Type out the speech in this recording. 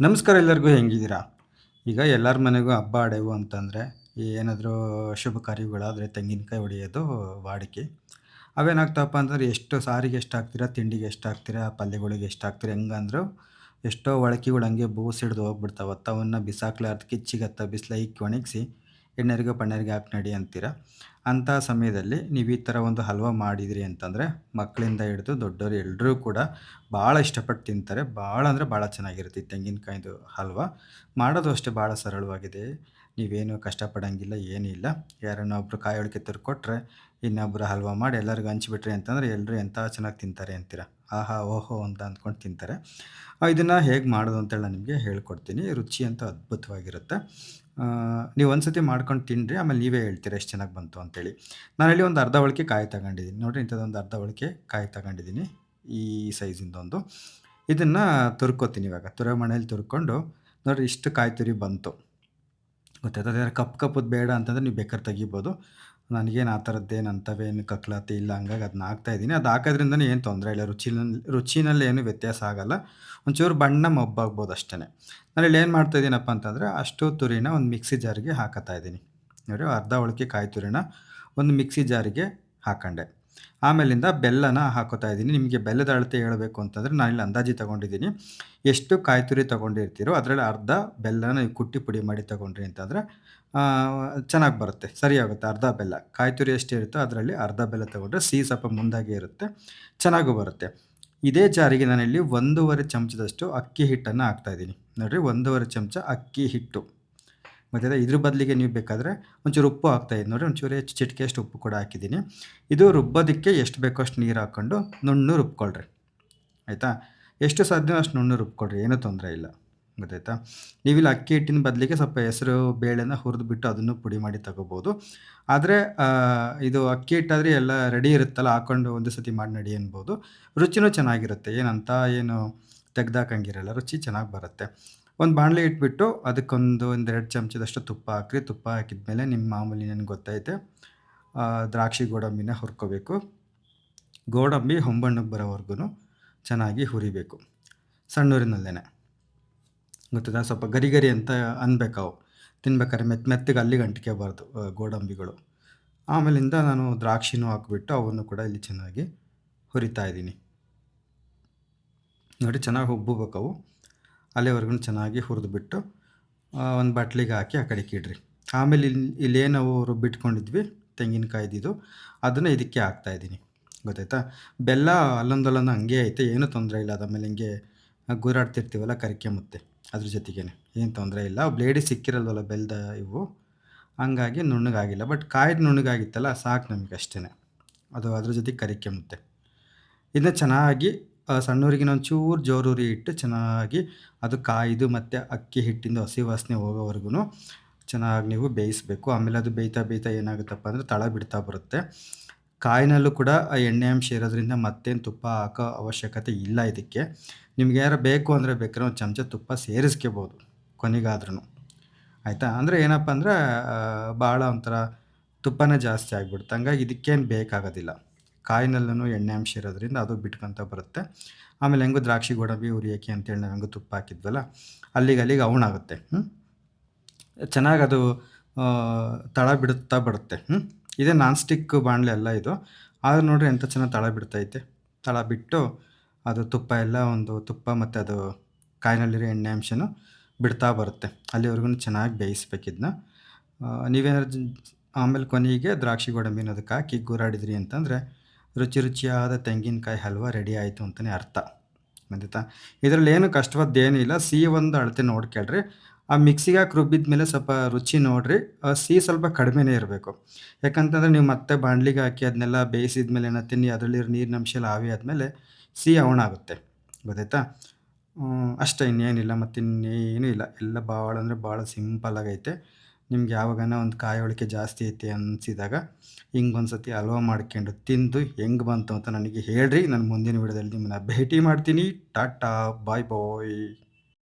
ನಮಸ್ಕಾರ ಎಲ್ಲರಿಗೂ ಹೆಂಗಿದ್ದೀರಾ? ಈಗ ಎಲ್ಲರ ಮನೆಗೂ ಹಬ್ಬ ಆಡೆವು ಅಂತಂದರೆ ಏನಾದರೂ ಶುಭ ಕಾರ್ಯಗಳಾದರೆ ತೆಂಗಿನಕಾಯಿ ಹೊಡೆಯೋದು ವಾಡಿಕೆ. ಅವೇನಾಗ್ತವಪ್ಪ ಅಂತಂದರೆ ಎಷ್ಟು ಸಾರಿಗೆ ಎಷ್ಟು ಹಾಕ್ತೀರಾ, ತಿಂಡಿಗೆ ಎಷ್ಟು ಹಾಕ್ತೀರಾ, ಪಲ್ಯಗಳಿಗೆ ಎಷ್ಟು ಹಾಕ್ತೀರಾ, ಹೆಂಗಂದ್ರು ಎಷ್ಟೋ ಒಳಕಿಗಳು ಹಂಗೆ ಬೂಸಿಡ್ದು ಹೋಗ್ಬಿಡ್ತಾವೆ. ಅವನ್ನ ಬಿಸಾಕ್ಲಾರ್ದು ಕಿಚ್ಚಿಗತ್ತ ಇಕ್ಕಿ ಒಣಗಿಸಿ ಎಣ್ಣೆರಿಗೆ ಪಣ್ಣೆರಿಗೆ ಹಾಕಿ ನಡಿ ಅಂತೀರ. ಅಂಥ ಸಮಯದಲ್ಲಿ ನೀವು ಈ ಥರ ಒಂದು ಹಲ್ವಾ ಮಾಡಿದಿರಿ ಅಂತಂದರೆ ಮಕ್ಕಳಿಂದ ಹಿಡಿದು ದೊಡ್ಡವರು ಎಲ್ಲರೂ ಕೂಡ ಭಾಳ ಇಷ್ಟಪಟ್ಟು ತಿಂತಾರೆ. ಭಾಳ ಅಂದರೆ ಭಾಳ ಚೆನ್ನಾಗಿರುತ್ತೆ ಈ ತೆಂಗಿನಕಾಯಿದು ಹಲ್ವಾ. ಮಾಡೋದು ಅಷ್ಟೇ ಭಾಳ ಸರಳವಾಗಿದೆ. ನೀವೇನು ಕಷ್ಟಪಡೋಂಗಿಲ್ಲ, ಏನೂ ಇಲ್ಲ. ಯಾರನ್ನ ಒಬ್ರು ಕಾಯಿ ಹೋಳಿಗೆ ತರ್ಕೊಟ್ರೆ ಇನ್ನೊಬ್ರು ಹಲ್ವಾ ಮಾಡಿ ಎಲ್ಲರಿಗೂ ಹಂಚಿಬಿಟ್ರಿ ಅಂತಂದರೆ ಎಲ್ಲರೂ ಎಂಥ ಚೆನ್ನಾಗಿ ತಿಂತಾರೆ ಅಂತೀರ. ಆಹಾ! ಓಹೋ! ಅಂತ ಅಂದ್ಕೊಂಡು ತಿಂತಾರೆ. ಇದನ್ನು ಹೇಗೆ ಮಾಡೋದು ಅಂತೇಳಿ ನಾನು ನಿಮಗೆ ಹೇಳ್ಕೊಡ್ತೀನಿ. ರುಚಿ ಅಂತ ಅದ್ಭುತವಾಗಿರುತ್ತೆ. ಆ, ನೀವು ಒಂದ್ಸತಿ ಮಾಡ್ಕೊಂಡು ತಿನ್ನಿರಿ ಆಮೇಲೆ ನೀವೇ ಹೇಳ್ತೀರಾ ಎಷ್ಟು ಚೆನ್ನಾಗಿ ಬಂತು ಅಂತೇಳಿ. ನಾನಲ್ಲಿ ಒಂದು ಅರ್ಧ ಒಳಕೆ ಕಾಯಿ ತಗೊಂಡಿದ್ದೀನಿ. ನೋಡಿರಿ ಇಂಥದ್ದೊಂದು ಅರ್ಧ ಒಳಕೆ ಕಾಯಿ ತಗೊಂಡಿದ್ದೀನಿ. ಈ ಸೈಜಿಂದೊಂದು. ಇದನ್ನು ತುರ್ಕೋತೀನಿ ಇವಾಗ. ತುರಿಯೋ ಮನೆಯಲ್ಲಿ ತುರ್ಕೊಂಡು ನೋಡಿರಿ ಇಷ್ಟು ಕಾಯಿ ತುರಿ ಬಂತು. ಗೊತ್ತಾಯ್ತದೆ ಕಪ್ ಕಪ್ಪು ಕಪ್ಪುದು ಬೇಡ ಅಂತಂದರೆ ನೀವು ಬೇಕಾದ್ರೆ ತೆಗಿಬೋದು. ನನಗೇನು ಆ ಥರದ್ದೇನು ಅಂಥವೇನು ಕಕ್ಲಾತಿ ಇಲ್ಲ, ಹಂಗಾಗಿ ಅದನ್ನ ಹಾಕ್ತಾಯಿದ್ದೀನಿ. ಅದು ಹಾಕೋದ್ರಿಂದನೇ ಏನು ತೊಂದರೆ ಇಲ್ಲ. ರುಚಿನಲ್ಲಿ ರುಚಿನಲ್ಲಿ ಏನು ವ್ಯತ್ಯಾಸ ಆಗಲ್ಲ. ಒಂಚೂರು ಬಣ್ಣ ಮಬ್ಬಾಗ್ಬೋದು ಅಷ್ಟೇನೆ. ಇಲ್ಲಿ ಏನು ಮಾಡ್ತಾಯಿದ್ದೀನಪ್ಪ ಅಂತಂದರೆ, ಅಷ್ಟು ತುರಿನ ಒಂದು ಮಿಕ್ಸಿ ಜಾರಿಗೆ ಹಾಕತಾ ಇದ್ದೀನಿ. ನೋಡಿ, ಅರ್ಧ ಒಳಕೆ ಕಾಯಿ ತುರಿನ ಒಂದು ಮಿಕ್ಸಿ ಜಾರಿಗೆ ಹಾಕೊಂಡೆ. ಆಮೇಲಿಂದ ಬೆಲ್ಲನ ಹಾಕೋತಾ ಇದ್ದೀನಿ. ನಿಮಗೆ ಬೆಲ್ಲದ ಅಳತೆ ಹೇಳಬೇಕು ಅಂತಂದ್ರೆ ನಾನಿಲ್ಲಿ ಅಂದಾಜು ತೊಗೊಂಡಿದ್ದೀನಿ ಎಷ್ಟು ಕಾಯಿ ತುರಿ ತೊಗೊಂಡಿರ್ತೀರೋ ಅದರಲ್ಲಿ ಅರ್ಧ ಬೆಲ್ಲನ ನೀವು ಕುಟ್ಟಿ ಪುಡಿ ಮಾಡಿ ತೊಗೊಂಡ್ರಿ ಅಂತಂದ್ರೆ ಚೆನ್ನಾಗಿ ಬರುತ್ತೆ. ಸರಿ ಆಗುತ್ತೆ. ಅರ್ಧ ಬೆಲ್ಲ. ಕಾಯಿ ತುರಿ ಎಷ್ಟಿರುತ್ತೋ ಅದರಲ್ಲಿ ಅರ್ಧ ಬೆಲ್ಲ ತಗೊಂಡ್ರೆ ಸಿಹಿ ಸ್ವಲ್ಪ ಮುಂದಾಗೆ ಇರುತ್ತೆ. ಚೆನ್ನಾಗೂ ಬರುತ್ತೆ. ಇದೇ ಜಾರಿಗೆ ನಾನಿಲ್ಲಿ 1 1/2 ಚಮಚದಷ್ಟು ಅಕ್ಕಿ ಹಿಟ್ಟನ್ನು ಹಾಕ್ತಾಯಿದ್ದೀನಿ. ನೋಡ್ರಿ 1 1/2 ಚಮಚ ಅಕ್ಕಿ ಹಿಟ್ಟು. ಮತ್ತೆ ಇದ್ರ ಬದಲಿಗೆ ನೀವು ಬೇಕಾದರೆ ಒಂಚೂರು ಉಪ್ಪು ಹಾಕ್ತಾಯಿದ್ದೀನಿ ನೋಡಿ ಒಂಚೂರು ಹೆಚ್ಚು ಚಿಟಿಕೆಯಷ್ಟು ಉಪ್ಪು ಕೂಡ ಹಾಕಿದ್ದೀನಿ. ಇದು ರುಬ್ಬೋದಕ್ಕೆ ಎಷ್ಟು ಬೇಕೋ ಅಷ್ಟು ನೀರು ಹಾಕ್ಕೊಂಡು ನುಣ್ಣು ರುಬ್ಕೊಳ್ರಿ. ಆಯಿತಾ? ಎಷ್ಟು ಸಾಧ್ಯವೋ ಅಷ್ಟು ನುಣ್ಣು ರುಬ್ಕೊಳ್ರಿ. ಏನೂ ತೊಂದರೆ ಇಲ್ಲ. ಗೊತ್ತಾಯ್ತಾ? ನೀವಿಲ್ಲಿ ಅಕ್ಕಿ ಹಿಟ್ಟಿನ ಬದಲಿಗೆ ಸ್ವಲ್ಪ ಹೆಸರು ಬೇಳೆನ ಹುರಿದ್ಬಿಟ್ಟು ಅದನ್ನು ಪುಡಿ ಮಾಡಿ ತಗೋಬೋದು. ಆದರೆ ಇದು ಅಕ್ಕಿ ಹಿಟ್ಟಾದರೆ ಎಲ್ಲ ರೆಡಿ ಇರುತ್ತಲ್ಲ, ಹಾಕೊಂಡು ಒಂದು ಸತಿ ಮಾಡಿ ನಡಿ ಅನ್ಬೋದು. ರುಚಿನೂ ಚೆನ್ನಾಗಿರುತ್ತೆ. ಏನಂತ ಏನು ತೆಗ್ದಾಕಂಗಿರಲ್ಲ. ರುಚಿ ಚೆನ್ನಾಗಿ ಬರುತ್ತೆ. ಒಂದು ಬಾಣಲೆ ಇಟ್ಬಿಟ್ಟು ಅದಕ್ಕೊಂದು ಒಂದು ಎರಡು ಚಮಚದಷ್ಟು ತುಪ್ಪ ಹಾಕ್ರಿ. ತುಪ್ಪ ಹಾಕಿದ್ಮೇಲೆ ನಿಮ್ಮ ಮಾಮೂಲಿ ನನಗೆ ಗೊತ್ತೈತೆ ದ್ರಾಕ್ಷಿ ಗೋಡಂಬಿನ ಹುರ್ಕೋಬೇಕು. ಗೋಡಂಬಿ ಹೊಂಬಣ್ಣಕ್ಕೆ ಬರೋವರೆಗೂ ಚೆನ್ನಾಗಿ ಹುರಿಬೇಕು. ಸಣ್ಣ ಉರಿನಲ್ಲೇನೆ. ಗೊತ್ತದಾ? ಸ್ವಲ್ಪ ಗರಿ ಗರಿ ಅಂತ ಅನ್ಬೇಕವು. ತಿನ್ಬೇಕಾದ್ರೆ ಮೆತ್ ಮೆತ್ತಗೆ ಅಲ್ಲಿಗೆ ಅಂಟ್ಕೋಬಾರ್ದು ಗೋಡಂಬಿಗಳು. ಆಮೇಲಿಂದ ನಾನು ದ್ರಾಕ್ಷಿನೂ ಹಾಕಿಬಿಟ್ಟು ಅವನ್ನು ಕೂಡ ಇಲ್ಲಿ ಚೆನ್ನಾಗಿ ಹುರಿತಾ ಇದ್ದೀನಿ. ನೋಡಿ ಚೆನ್ನಾಗಿ ಉಬ್ಬಬೇಕವು. ಅಲ್ಲಿವರೆಗೂ ಚೆನ್ನಾಗಿ ಹುರಿದ್ಬಿಟ್ಟು ಒಂದು ಬಟ್ಲಿಗೆ ಹಾಕಿ ಆ ಕಡೆಗೆ ಇಡ್ರಿ. ಆಮೇಲೆ ಇಲ್ಲಿ ಇಲ್ಲೇನು ಅವರು ರುಬ್ಬಿಟ್ಕೊಂಡಿದ್ವಿ, ತೆಂಗಿನಕಾಯ್ದಿದು ಅದನ್ನು ಇದಕ್ಕೆ ಹಾಕ್ತಾಯಿದ್ದೀನಿ. ಗೊತ್ತಾಯ್ತಾ? ಬೆಲ್ಲ ಅಲ್ಲೊಂದಲ್ಲೊಂದು ಹಂಗೆ ಐತೆ. ಏನೂ ತೊಂದರೆ ಇಲ್ಲ. ಅದಾದಮೇಲೆ ಹಿಂಗೆ ಗೂರಾಡ್ತಿರ್ತೀವಲ್ಲ ಕರಿಕೆಮುತ್ತೆ ಅದ್ರ ಜೊತೆಗೇನೆ. ಏನು ತೊಂದರೆ ಇಲ್ಲ. ಬ್ಲೇಡಿ ಸಿಕ್ಕಿರಲ್ವಲ್ಲ ಬೆಲ್ಲದ ಇವು. ಹಂಗಾಗಿ ನುಣ್ಣಗಾಗಿಲ್ಲ. ಬಟ್ ಕಾಯ್ದು ನುಣ್ಣಗಾಗಿತ್ತಲ್ಲ, ಸಾಕು ನಮಗೆ ಅಷ್ಟೇ ಅದು ಅದ್ರ ಜೊತೆಗೆ ಕರಿಕೆಮುತ್ತೆ. ಇದನ್ನ ಚೆನ್ನಾಗಿ ಸಣ್ಣವ್ರಿಗಿನ ಸಣ್ಣ ಉರಿಗಿನ ಒಂಚೂರು ಜೋರೂರಿ ಇಟ್ಟು ಚೆನ್ನಾಗಿ ಅದು ಕಾಯ್ದು ಮತ್ತು ಅಕ್ಕಿ ಹಿಟ್ಟಿಂದ ಹಸಿ ವಾಸನೆ ಹೋಗೋವರೆಗೂ ಚೆನ್ನಾಗಿ ನೀವು ಬೇಯಿಸಬೇಕು. ಆಮೇಲೆ ಅದು ಬೇಯ್ತಾ ಬೇಯ್ತಾ ಏನಾಗುತ್ತಪ್ಪ ಅಂದರೆ ತಳ ಬಿಡ್ತಾ ಬರುತ್ತೆ. ಕಾಯಿನಲ್ಲೂ ಕೂಡ ಎಣ್ಣೆ ಅಂಶ ಇರೋದ್ರಿಂದ ಮತ್ತೇನು ತುಪ್ಪ ಹಾಕೋ ಅವಶ್ಯಕತೆ ಇಲ್ಲ ಇದಕ್ಕೆ. ನಿಮ್ಗೆ ಯಾರು ಬೇಕು ಅಂದರೆ ಬೇಕಾದ್ರೆ ಒಂದು ಚಮಚ ತುಪ್ಪ ಸೇರಿಸ್ಕೋಬೋದು ಕೊನೆಗಾದ್ರೂ. ಆಯಿತಾ? ಅಂದರೆ ಏನಪ್ಪ ಅಂದರೆ ಭಾಳ ಒಂಥರ ತುಪ್ಪನೇ ಜಾಸ್ತಿ ಆಗಿಬಿಡುತ್ತೆ. ಹಂಗಾಗಿ ಇದಕ್ಕೇನು ಬೇಕಾಗೋದಿಲ್ಲ. ಕಾಯಿನಲ್ಲೂ ಎಣ್ಣೆ ಅಂಶ ಇರೋದ್ರಿಂದ ಅದು ಬಿಟ್ಕೊಂತ ಬರುತ್ತೆ. ಆಮೇಲೆ ಹೆಂಗು ದ್ರಾಕ್ಷಿ ಗೋಡಂಬಿ, ಉರಿಯಕ್ಕೆ ಅಂತೇಳಿ ನಾವು ಹೆಂಗು ತುಪ್ಪ ಹಾಕಿದ್ವಲ್ಲ, ಅಲ್ಲಿಗೆ ಅಲ್ಲಿಗೆ ಔಣಾಗುತ್ತೆ. ಹ್ಞೂ. ಚೆನ್ನಾಗಿ ಅದು ತಳ ಬಿಡುತ್ತಾ ಬರುತ್ತೆ. ಹ್ಞೂ. ಇದೇ ನಾನ್ ಸ್ಟಿಕ್ ಬಾಣಲೆ ಅಲ್ಲ ಇದು. ಆದ್ರೆ ನೋಡ್ರಿ ಎಂಥ ಚೆನ್ನಾಗಿ ತಳ ಬಿಡ್ತೈತೆ. ತಳ ಬಿಟ್ಟು ಅದು ತುಪ್ಪ ಎಲ್ಲ ಒಂದು ತುಪ್ಪ ಮತ್ತು ಅದು ಕಾಯಿನಲ್ಲಿರೋ ಎಣ್ಣೆ ಅಂಶನೂ ಬಿಡ್ತಾ ಬರುತ್ತೆ. ಅಲ್ಲಿವರೆಗೂ ಚೆನ್ನಾಗಿ ಬೇಯಿಸ್ಬೇಕು ಇದನ್ನ. ಆ, ನೀವೇನಾದ್ರು ಆಮೇಲೆ ಕೊನೆಗೆ ದ್ರಾಕ್ಷಿ ಗೋಡಂಬಿನ ಅದಕ್ಕೆ ಹಾಕಿ ಗೂರಾಡಿದ್ರಿ ಅಂತಂದರೆ ರುಚಿ ರುಚಿಯಾದ ತೆಂಗಿನಕಾಯಿ ಹಲ್ವಾ ರೆಡಿ ಆಯಿತು ಅಂತಲೇ ಅರ್ಥ. ಬಂದಿತ್ತಾ ಇದರಲ್ಲಿ ಏನು ಕಷ್ಟವಾದ್ದೇನೂ ಇಲ್ಲ. ಸಿಹಿ ಒಂದು ಅಳತೆ ನೋಡ್ಕೊಳ್ರಿ. ಆ ಮಿಕ್ಸಿಗೆ ಹಾಕಿ ರುಬ್ಬಿದ್ಮೇಲೆ ಸ್ವಲ್ಪ ರುಚಿ ನೋಡ್ರಿ. ಸಿಹಿ ಸ್ವಲ್ಪ ಕಡಿಮೆನೇ ಇರಬೇಕು. ಯಾಕಂತಂದ್ರೆ ನೀವು ಮತ್ತೆ ಬಾಣ್ಲಿಗೆ ಹಾಕಿ ಅದನ್ನೆಲ್ಲ ಮೇಲೆನ ತಿನ್ನಿ, ಅದರಲ್ಲಿರೋ ನೀರಿನ ಅಂಶ ಎಲ್ಲ ಆವಿ ಆದಮೇಲೆ ಸಿಹಿ ಆಗುತ್ತೆ ಗೊತ್ತಾಯ್ತಾ? ಅಷ್ಟೇ ಇನ್ನೇನಿಲ್ಲ. ಮತ್ತು ಇನ್ನೇನೂ ಇಲ್ಲ. ಎಲ್ಲ ಭಾಳ ಅಂದರೆ ಭಾಳ ಸಿಂಪಲ್ಲಾಗೈತೆ. ನಿಮ್ಗೆ ಯಾವಾಗಾನ ಒಂದು ಕಾಯೋಳಿಕೆ ಜಾಸ್ತಿ ಐತೆ ಅನಿಸಿದಾಗ ಹಿಂಗೊಂದು ಸತಿ ಹಲ್ವಾ ಮಾಡ್ಕೊಂಡು ತಿಂದು ಹೆಂಗೆ ಬಂತು ಅಂತ ನನಗೆ ಹೇಳ್ರಿ. ನಾನು ಮುಂದಿನ ವಿಡಿಯೋದಲ್ಲಿ ನಿಮ್ಮನ್ನ ಭೇಟಿ ಮಾಡ್ತೀನಿ. ಟಾಟಾ. ಬಾಯ್ ಬಾಯ್.